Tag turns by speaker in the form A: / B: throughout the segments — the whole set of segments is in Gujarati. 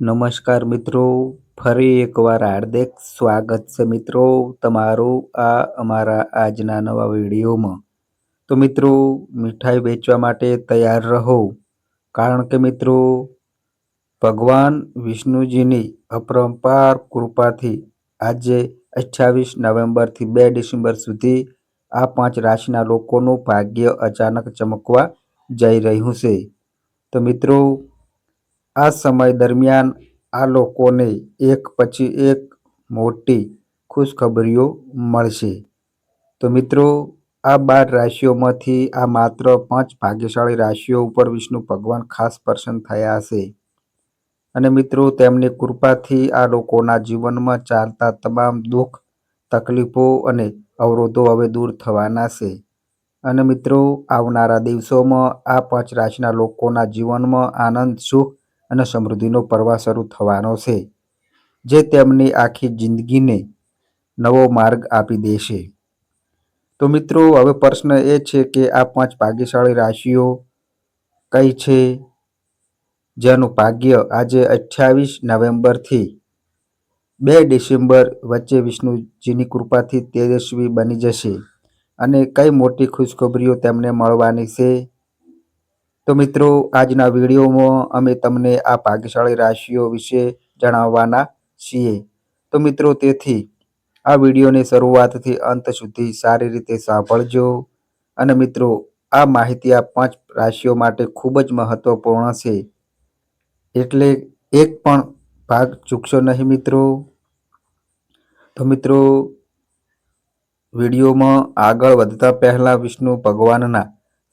A: નમસ્કાર મિત્રો, ફરી એકવાર હાર્દિક સ્વાગત છે મિત્રો તમારું આ અમારા આજના નવા વિડીયોમાં. તો મિત્રો, મીઠાઈ વેચવા માટે તૈયાર રહો, કારણ કે મિત્રો, ભગવાન વિષ્ણુજીની અપરંપાર કૃપાથી આજે અઠ્યાવીસ નવેમ્બરથી બે ડિસેમ્બર સુધી આ પાંચ રાશિના લોકોનું ભાગ્ય અચાનક ચમકવા જઈ રહ્યું છે. તો મિત્રો આ સમય દરમિયાન આ લોકોને એક પછી એક મોટી ખુશખબરીઓ મળશે. તો મિત્રો, આ બાર રાશિઓમાંથી આ માત્ર પાંચ ભાગ્યશાળી રાશિઓ ઉપર વિષ્ણુ ભગવાન ખાસ પ્રસન્ન થયા છે અને મિત્રો, તેમની કૃપાથી આ લોકોના જીવનમાં ચાલતા તમામ દુઃખ, તકલીફો અને અવરોધો હવે દૂર થવાના છે. અને મિત્રો, આવનારા દિવસોમાં આ પાંચ રાશિના લોકોના જીવનમાં આનંદ, સુખ અને સમૃદ્ધિનો પ્રવાહ શરૂ થવાનો છે, જે તેમની આખી જિંદગીને નવો માર્ગ આપી દેશે. તો મિત્રો, હવે પ્રશ્ન એ છે કે આ પાંચ ભાગ્યશાળી રાશિઓ કઈ છે? જેનું ભાગ્ય આજે અઠ્યાવીસ નવેમ્બરથી બે ડિસેમ્બર વચ્ચે વિષ્ણુજીની કૃપાથી તેજસ્વી બની જશે અને કઈ મોટી ખુશખબરીઓ તેમને મળવાની છે? તો મિત્રો, આજના વિડીયોમાં અમે તમને આ ભાગ્યશાળી રાશિઓ વિશે જણાવવાના છીએ. તો મિત્રો, તેથી આ વિડીયોની શરૂઆતથી અંત સુધી સારી રીતે સાંભળજો. અને મિત્રો, આ માહિતી આ પાંચ રાશિઓ માટે ખૂબ જ મહત્વપૂર્ણ છે. એટલે એક પણ ભાગ ચૂકશો નહીં મિત્રો. તો મિત્રો, વિડીયોમાં આગળ વધતા પહેલાં વિષ્ણુ ભગવાનના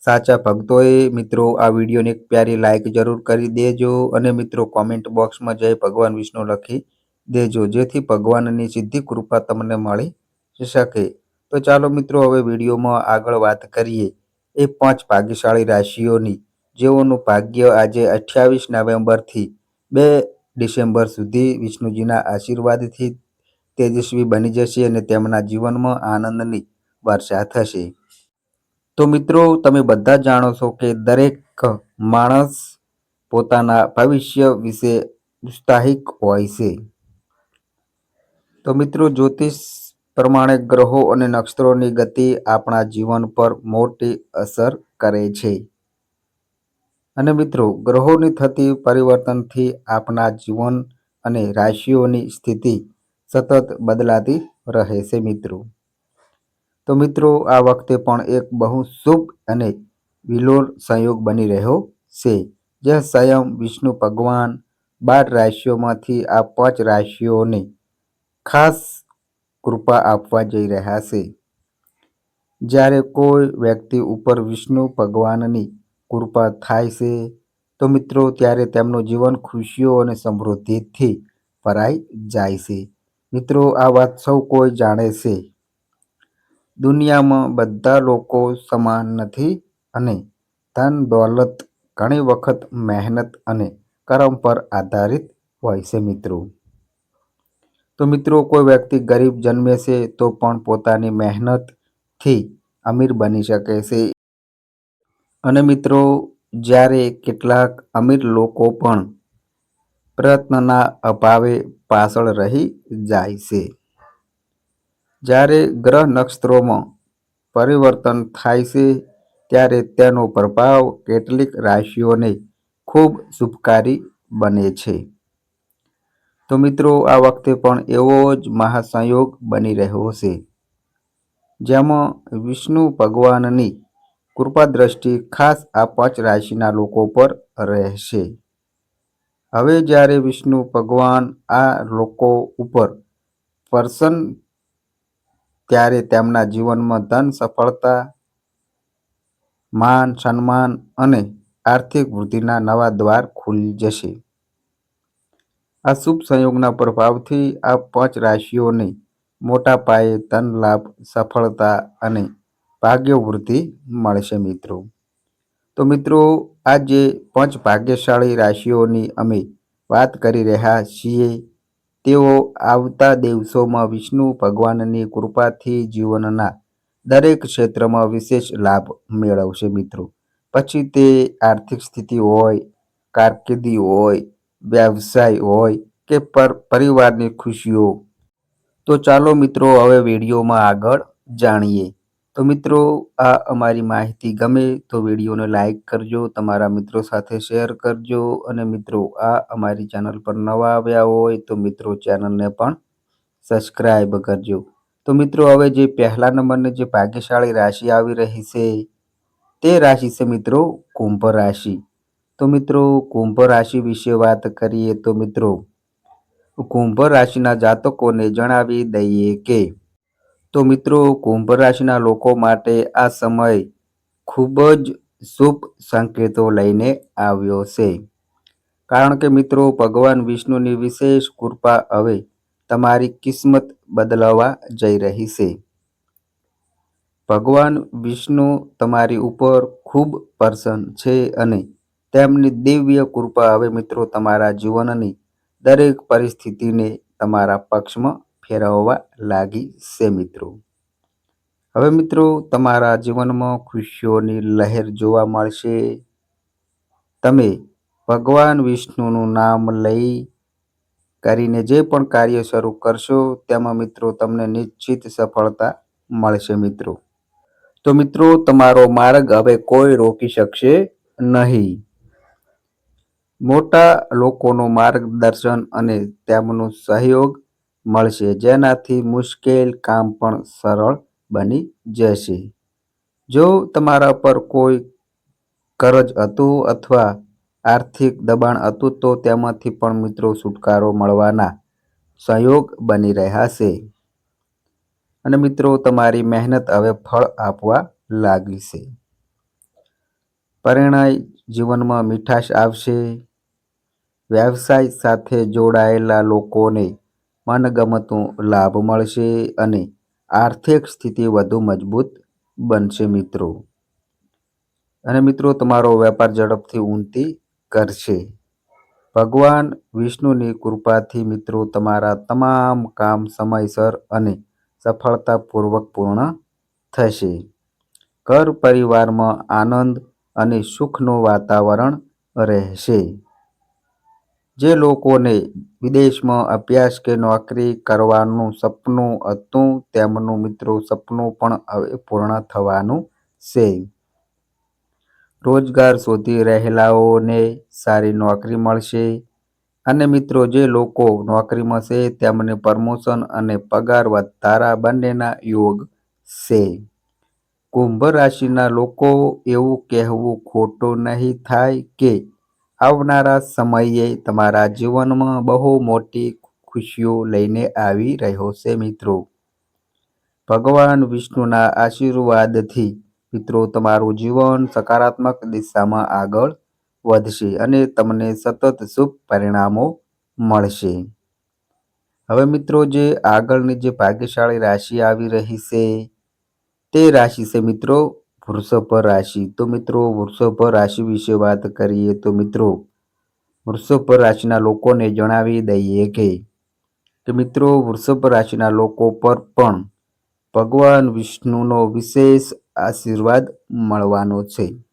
A: સાચા ભક્તોએ મિત્રો, આ વિડીયોને એક પ્યારી લાઇક જરૂર કરી દેજો અને મિત્રો કોમેન્ટ બોક્સમાં જય ભગવાન વિષ્ણુ લખી દેજો, જેથી ભગવાનની સિદ્ધિ કૃપા તમને મળી શકે. તો ચાલો મિત્રો, હવે વિડીયોમાં આગળ વાત કરીએ એ પાંચ ભાગ્યશાળી રાશિઓની, જેઓનું ભાગ્ય આજે અઠ્યાવીસ નવેમ્બરથી બે ડિસેમ્બર સુધી વિષ્ણુજીના આશીર્વાદથી તેજસ્વી બની જશે અને તેમના જીવનમાં આનંદની વર્ષા થશે. તો મિત્રો, તમે બધા જાણો છો કે દરેક માણસ પોતાના ભવિષ્ય વિશે ઉત્સાહિક હોય છે. તો મિત્રો, જ્યોતિષ પ્રમાણે ગ્રહો અને નક્ષત્રોની ગતિ આપણા જીવન પર મોટી અસર કરે છે. અને મિત્રો, ગ્રહોની થતી પરિવર્તનથી આપણા જીવન અને રાશિઓની સ્થિતિ સતત બદલાતી રહે છે મિત્રો. તો મિત્રો, આ વખતે પણ એક બહુ શુભ અને વિલોર સંયોગ બની રહ્યો છે. જે સ્વયં વિષ્ણુ ભગવાન. બાર રાશિઓમાંથી આ પાંચ રાશિઓને ખાસ કૃપા આપવા જઈ રહ્યા છે. જ્યારે કોઈ વ્યક્તિ ઉપર વિષ્ણુ ભગવાનની કૃપા થાય છે, તો મિત્રો, ત્યારે તેમનું જીવન ખુશીઓ અને સમૃદ્ધિથી ભરાઈ જાય છે. મિત્રો, આ વાત સૌ કોઈ જાણે છે. દુનિયામાં બધા લોકો સમાન નથી અને ધન, દોલત ઘણી વખત મહેનત અને કર્મ પર આધારિત હોય છે મિત્રો. તો મિત્રો, કોઈ વ્યક્તિ ગરીબ જન્મે છે તો પણ પોતાની મહેનતથી અમીર બની શકે છે. અને મિત્રો, જ્યારે કેટલાક અમીર લોકો પણ પ્રયત્નના અભાવે પાછળ રહી જાય છે. જ્યારે ગ્રહ નક્ષત્રોમાં પરિવર્તન થાય છે, ત્યારે તેનો પ્રભાવ કેટલીક રાશિઓને ખૂબ શુભકારી બને છે. તો મિત્રો, આ વખતે પણ એવો જ મહાસંયોગ બની રહ્યો છે, જેમાં વિષ્ણુ ભગવાનની કૃપા દ્રષ્ટિ ખાસ આ પાંચ રાશિના લોકો પર રહેશે. હવે જ્યારે વિષ્ણુ ભગવાન આ લોકો ઉપર પ્રસન્ન ત્યારે તેમના જીવનમાં ધન, સફળતા, માન, સન્માન અને આર્થિક વૃદ્ધિના નવા દ્વાર ખુલી જશે. આ શુભ સંયોગના પ્રભાવથી આ પાંચ રાશિઓને મોટા પાયે ધન લાભ, સફળતા અને ભાગ્ય વૃદ્ધિ મળશે મિત્રો. તો મિત્રો, આજે પાંચ ભાગ્યશાળી રાશિઓની અમે વાત કરી રહ્યા છીએ. તેઓ આવતા દિવસોમાં વિષ્ણુ ભગવાનની કૃપાથી જીવનના દરેક ક્ષેત્રમાં વિશેષ લાભ મેળવશે મિત્રો. પછી તે આર્થિક સ્થિતિ હોય, કારકિર્દી હોય, વ્યવસાય હોય કે પર, પરિવારની ખુશીઓ. તો ચાલો મિત્રો હવે વિડીયોમાં આગળ જાણીએ. તો મિત્રો, આ અમારી માહિતી ગમે તો વિડીયોને લાઈક કરજો, તમારા મિત્રો સાથે શેર કરજો અને મિત્રો, આ અમારી ચેનલ પર નવા આવ્યા હોય તો મિત્રો ચેનલને પણ સબસ્ક્રાઈબ કરજો. તો મિત્રો, હવે જે પહેલા નંબરની જે ભાગ્યશાળી રાશિ આવી રહી છે, તે રાશિ છે મિત્રો કુંભ રાશિ. તો મિત્રો, કુંભ રાશિ વિશે વાત કરીએ તો મિત્રો, કુંભ રાશિના જાતકોને જણાવી દઈએ કે તો મિત્રો, કુંભ રાશિના લોકો માટે આ સમય ખૂબ જ શુભ સંકેતો લઈને આવ્યો છે. કારણ કે મિત્રો, ભગવાન વિષ્ણુની વિશેષ કૃપા હવે તમારી કિસ્મત બદલાવા જઈ રહી છે. ભગવાન વિષ્ણુ તમારી ઉપર ખૂબ પ્રસન્ન છે અને તેમની દિવ્ય કૃપા હવે મિત્રો તમારા જીવનની દરેક પરિસ્થિતિને તમારા પક્ષમાં ફેરવવા લાગી છે મિત્રો. હવે મિત્રો, તમારા જીવનમાં ખુશીઓની લહેર જોવા મળશે. તમે ભગવાન વિષ્ણુનું નામ લઈ કરીને જે પણ કાર્ય શરૂ કરશો, તેમાં મિત્રો તમને નિશ્ચિત સફળતા મળશે મિત્રો. તો મિત્રો, તમારો માર્ગ હવે કોઈ રોકી શકશે નહીં. મોટા લોકોનું માર્ગદર્શન અને તેમનો સહયોગ મળશે. જેનાથી મુશ્કેલ કામ પણ સરળ બની જશે. જો તમારા પર કોઈ કરજ હતું અથવા આર્થિક દબાણ હતું તો તેમાંથી પણ મિત્રો છુટકારો મળવાના સહયોગ બની રહ્યા છે અને મિત્રો, તમારી મહેનત હવે ફળ આપવા લાગી છે. પરિણય જીવનમાં મીઠાશ આવશે. વ્યવસાય સાથે જોડાયેલા લોકોને મનગમતું લાભ મળશે અને આર્થિક સ્થિતિ વધુ મજબૂત બનશે મિત્રો. અને મિત્રો, તમારો વેપાર ઝડપથી ઉન્નતિ કરશે. ભગવાન વિષ્ણુની કૃપાથી મિત્રો, તમારા તમામ કામ સમયસર અને સફળતાપૂર્વક પૂર્ણ થશે. ઘર પરિવારમાં આનંદ અને સુખનું વાતાવરણ રહેશે. જે લોકોને વિદેશમાં અભ્યાસ કે નોકરી કરવાનું સપનું હતું, તેમનું મિત્રો સપનું પણ હવે પૂર્ણ થવાનું છે. રોજગાર શોધી રહેલાઓને સારી નોકરી મળશે અને મિત્રો, જે લોકો નોકરીમાં છે, તેમને પ્રમોશન અને પગાર વધારા બંનેના યોગ છે. કુંભ રાશિના લોકો એવું કહેવું ખોટું નહીં થાય કે આવનારા સમયે તમારા જીવનમાં બહુ મોટી ખુશીઓ લઈને આવી રહ્યો છે, મિત્રો. ભગવાન વિષ્ણુના આશીર્વાદથી, મિત્રો, તમારું જીવન સકારાત્મક દિશામાં આગળ વધશે અને તમને સતત શુભ પરિણામો મળશે. હવે, મિત્રો, જે આગળની જે ભાગ્યશાળી રાશિ આવી રહી છે, તે રાશિ છે, મિત્રો વૃષભ રાશિ. તો મિત્રો, વૃષભ રાશિ વિશે વાત કરીએ તો મિત્રો, વૃષભ રાશિના લોકોને જણાવી દઈએ કે કે મિત્રો, વૃષભ રાશિના લોકો પર પણ ભગવાન વિષ્ણુનો વિશેષ આશીર્વાદ મળવાનો છે.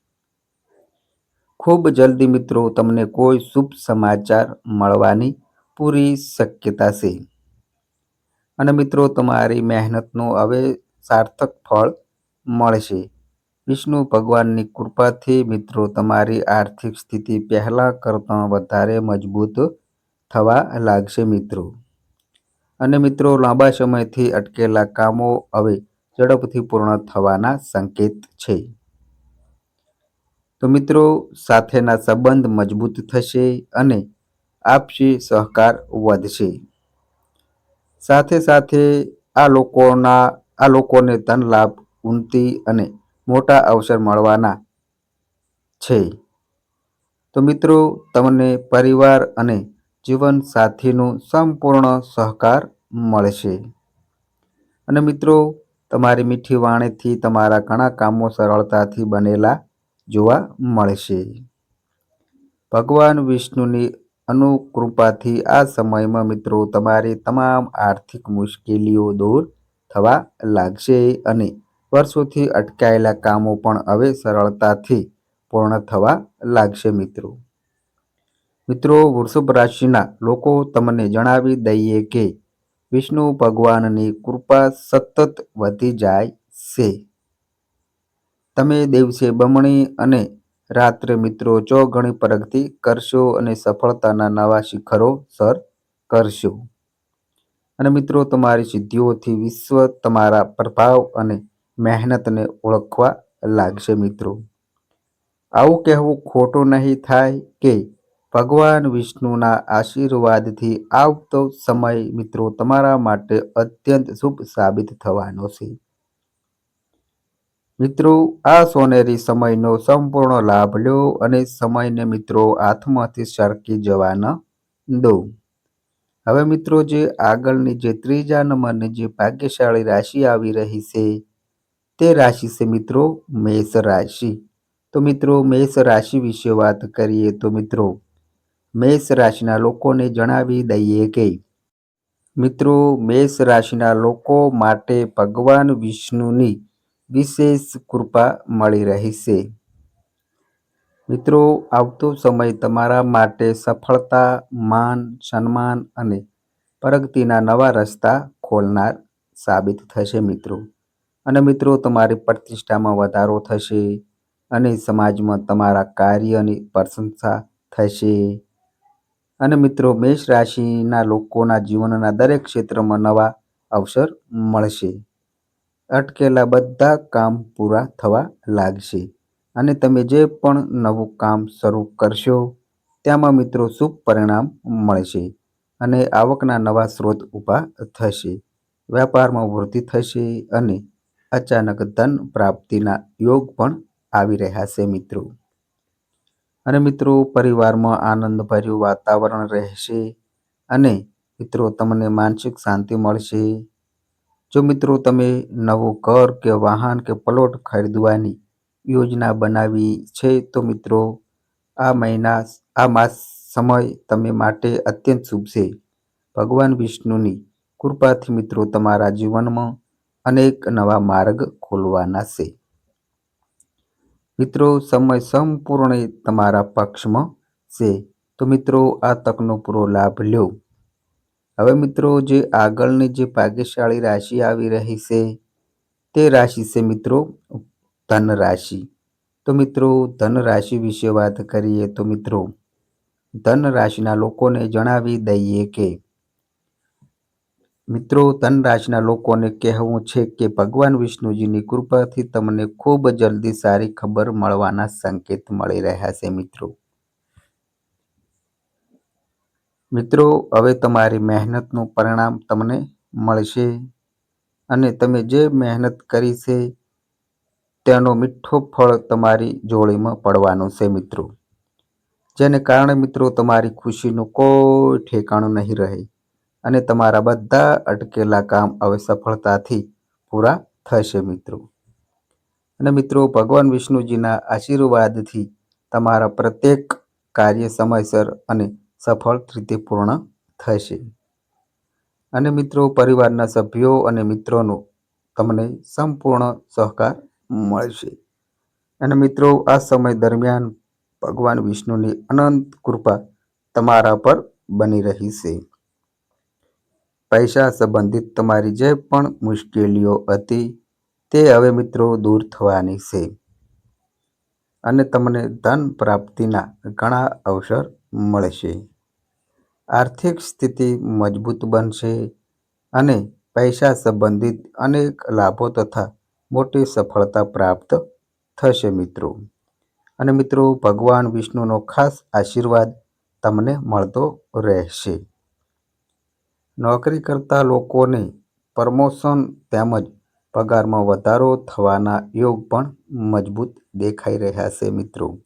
A: ખૂબ જલ્દી મિત્રો, તમને કોઈ શુભ સમાચાર મળવાની પૂરી શક્યતા છે. અને મિત્રો, તમારી મહેનતનું હવે સાર્થક ફળ મળશે. વિષ્ણુ ભગવાનની કૃપાથી મિત્રો, તમારી આર્થિક સ્થિતિ પહેલાં કરતાં વધારે મજબૂત થવા લાગશે મિત્રો. અને મિત્રો, લાંબા સમયથી અટકેલા કામો હવે ઝડપથી પૂર્ણ થવાના સંકેત છે. તો મિત્રો, સાથેના સંબંધ મજબૂત થશે અને આપસી સહકાર વધશે. સાથે સાથે આ લોકોના, આ લોકોને ધન લાભ ઉન્નતિ અને મોટા અવસર મળવાના છે. તો મિત્રો, તમને પરિવાર અને જીવન સાથીનો સંપૂર્ણ સહકાર મળશે. અને મિત્રો, તમારી મીઠી વાણીથી તમારા ઘણા કામો સરળતાથી બનેલા જોવા મળશે. ભગવાન વિષ્ણુની અનુકૃપાથી આ સમયમાં મિત્રો, તમારી તમામ આર્થિક મુશ્કેલીઓ દૂર થવા લાગશે અને વર્ષોથી અટકાયેલા કામો પણ હવે સરળતાથી પૂર્ણ થવા લાગશે મિત્રો. મિત્રો, વૃષભ રાશિના લોકો તમને જણાવી દઈએ કે વિષ્ણુ ભગવાનની કૃપા સતત વધી જાય છે. તમે દિવસે બમણી અને રાત્રે મિત્રો ચોગણી પ્રગતિ કરશો અને સફળતાના નવા શિખરો સર કરશો. અને મિત્રો, તમારી સિદ્ધિઓથી વિશ્વ તમારા પ્રભાવ અને મહેનતને ઓળખવા લાગશે મિત્રો. આવું કહેવું ખોટું નહીં થાય કે ભગવાન વિષ્ણુના આશીર્વાદથી આવતો સમય મિત્રો તમારા માટે અત્યંત શુભ સાબિત થવાનો છે. મિત્રો, આ સોનેરી સમયનો સંપૂર્ણ લાભ લો અને સમયને મિત્રો હાથમાંથી સરકી જવા ન દો. હવે મિત્રો, જે આગળની જે ત્રીજા નંબરની જે ભાગ્યશાળી રાશિ આવી રહી છે તે રાશિ છે મિત્રો મેષ રાશિ. તો મિત્રો મેષ રાશિ વિશે વાત કરીએ તો મિત્રો મેષ રાશિના લોકોને જણાવી દઈએ કે મિત્રો મેષ રાશિના લોકો માટે ભગવાન વિષ્ણુની વિશેષ કૃપા મળી રહી છે. મિત્રો આવતો સમય તમારા માટે સફળતા, માન, સન્માન અને પ્રગતિના નવા રસ્તા ખોલનાર સાબિત થશે મિત્રો. અને મિત્રો, તમારી પ્રતિષ્ઠામાં વધારો થશે અને સમાજમાં તમારા કાર્યની પ્રશંસા થશે. અને મિત્રો, મેષ રાશિના લોકોના જીવનના દરેક ક્ષેત્રમાં નવા અવસર મળશે. અટકેલા બધા કામ પૂરા થવા લાગશે. અને તમે જે પણ નવું કામ શરૂ કરશો તેમાં મિત્રો શુભ પરિણામ મળશે અને આવકના નવા સ્ત્રોત ઊભા થશે. વેપારમાં વૃદ્ધિ થશે અને અચાનક ધન પ્રાપ્તિના યોગ પણ આવી રહ્યા છે મિત્રો. અને મિત્રો, પરિવારમાં આનંદભર્યું વાતાવરણ રહેશે અને મિત્રો, તમને માનસિક શાંતિ મળશે. જો મિત્રો, તમે નવું ઘર કે વાહન કે પ્લોટ ખરીદવાની યોજના બનાવી છે, તો મિત્રો, આ મહિના, આ માસ સમય તમે માટે અત્યંત શુભ છે. ભગવાન વિષ્ણુની કૃપાથી મિત્રો, તમારા જીવનમાં અનેક નવા માર્ગ ખોલવાના છે. મિત્રો, સમય સંપૂર્ણ તમારા પક્ષમાં છે. તો મિત્રો, આ તકનો પૂરો લાભ લો હવે મિત્રો, જે આગળની જે ભાગ્યશાળી રાશિ આવી રહી છે, તે રાશિ છે મિત્રો ધન રાશિ તો મિત્રો ધન રાશિ વિશે વાત કરીએ તો મિત્રો ધન રાશિના લોકોને જણાવી દઈએ કે મિત્રો ધન રાશિના લોકોને કહેવું છે કે ભગવાન વિષ્ણુજીની કૃપાથી તમને ખૂબ જલ્દી સારી ખબર મળવાના સંકેત મળી રહ્યા છે, મિત્રો. મિત્રો, હવે તમારી મહેનતનું પરિણામ તમને મળશે અને તમે જે મહેનત કરી છે, તેનો મીઠો ફળ તમારી જોડીમાં પડવાનો છે, મિત્રો. જેને કારણે, મિત્રો, તમારી ખુશીનું કોઈ ઠેકાણું નહીં રહે. અને તમારા બધા અટકેલા કામ હવે સફળતાથી પૂરા થશે મિત્રો. અને મિત્રો, ભગવાન વિષ્ણુજીના આશીર્વાદથી તમારા પ્રત્યેક કાર્ય સમયસર અને સફળ રીતે પૂર્ણ થશે. અને મિત્રો, પરિવારના સભ્યો અને મિત્રોનો તમને સંપૂર્ણ સહકાર મળશે. અને મિત્રો, આ સમય દરમિયાન ભગવાન વિષ્ણુની અનંત કૃપા તમારા પર બની રહી છે. પૈસા સંબંધિત તમારી જે પણ મુશ્કેલીઓ હતી તે હવે મિત્રો દૂર થવાની છે. અને તમને ધન પ્રાપ્તિના ઘણા અવસર મળશે. આર્થિક સ્થિતિ મજબૂત બનશે અને પૈસા સંબંધિત અનેક લાભો તથા મોટી સફળતા પ્રાપ્ત થશે મિત્રો. અને મિત્રો ભગવાન વિષ્ણુનો ખાસ આશીર્વાદ તમને મળતો રહેશે. નોકરી કરતા લોકોને પ્રમોશન તેમજ પગારમાં વધારો થવાના યોગ પણ મજબૂત દેખાઈ રહ્યા છે મિત્રો.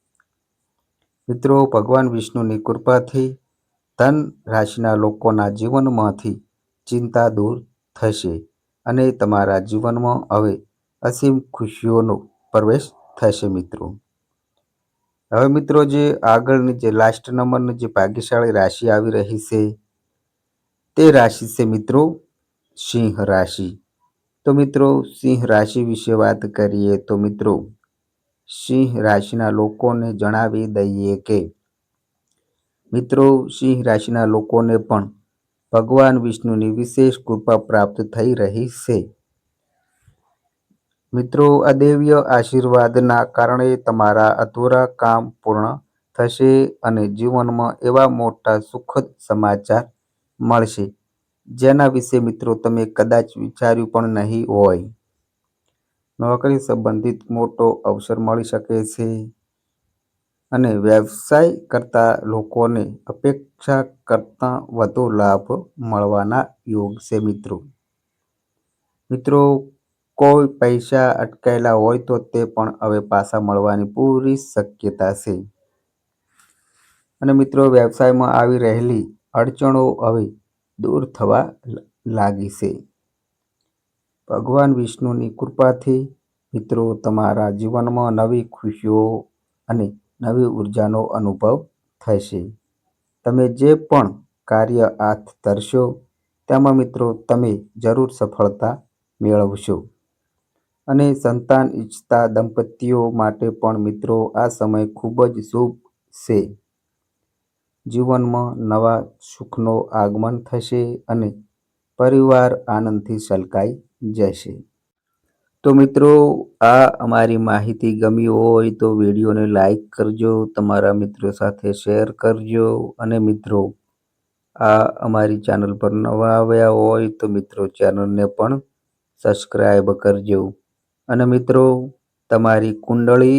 A: મિત્રો, ભગવાન વિષ્ણુની કૃપાથી ધન રાશિના લોકોના જીવનમાંથી ચિંતા દૂર થશે અને તમારા જીવનમાં હવે અસીમ ખુશીઓનો પ્રવેશ થશે મિત્રો. હવે મિત્રો, જે આગળની જે લાસ્ટ નંબરની જે ભાગ્યશાળી રાશિ આવી રહી છે તે રાશિ છે મિત્રો સિંહ રાશિ. તો મિત્રો સિંહ રાશિ વિશે વાત કરીએ તો મિત્રો સિંહ રાશિના લોકોને જણાવી દઈએ કે મિત્રો સિંહ રાશિના લોકોને પણ ભગવાન વિષ્ણુની વિશેષ કૃપા પ્રાપ્ત થઈ રહી છે. મિત્રો અદૈવ્ય આશીર્વાદના કારણે તમારા અધૂરા કામ પૂર્ણ થશે અને જીવનમાં એવા મોટા સુખદ સમાચાર મળશે. જેના વિશે મિત્રો તમે કદાચ વિચાર્યું પણ નહીં હોય. નોકરી સંબંધિત મોટો અવસર મળી શકે છે અને વ્યવસાય કરતા લોકોને અપેક્ષા કરતાં વધુ લાભ મળવાના યોગ છે મિત્રો. મિત્રો, કોઈ પૈસા અટકાયેલા હોય તો તે પણ હવે પાછા મળવાની પૂરી શક્યતા છે. અને મિત્રો, વ્યવસાયમાં આવી રહેલી અડચણો હવે દૂર થવા લાગી છે. ભગવાન વિષ્ણુની કૃપાથી મિત્રો, તમારા જીવનમાં નવી ખુશીઓ અને નવી ઉર્જાનો અનુભવ થશે. તમે જે પણ કાર્ય હાથ ધરશો, તેમાં મિત્રો તમે જરૂર સફળતા મેળવશો. અને સંતાન ઈચ્છતા દંપતીઓ માટે પણ મિત્રો, આ સમય ખૂબ જ શુભ છે. જીવનમાં નવા સુખનો આગમન થશે અને પરિવાર આનંદથી છલકાઈ જશે. તો મિત્રો, આ અમારી માહિતી ગમી હોય તો વિડીયોને લાઈક કરજો, તમારા મિત્રો સાથે શેર કરજો અને મિત્રો, આ અમારી ચેનલ પર નવા આવ્યા હોય તો મિત્રો ચેનલને પણ સબસ્ક્રાઈબ કરજો. અને મિત્રો, તમારી કુંડળી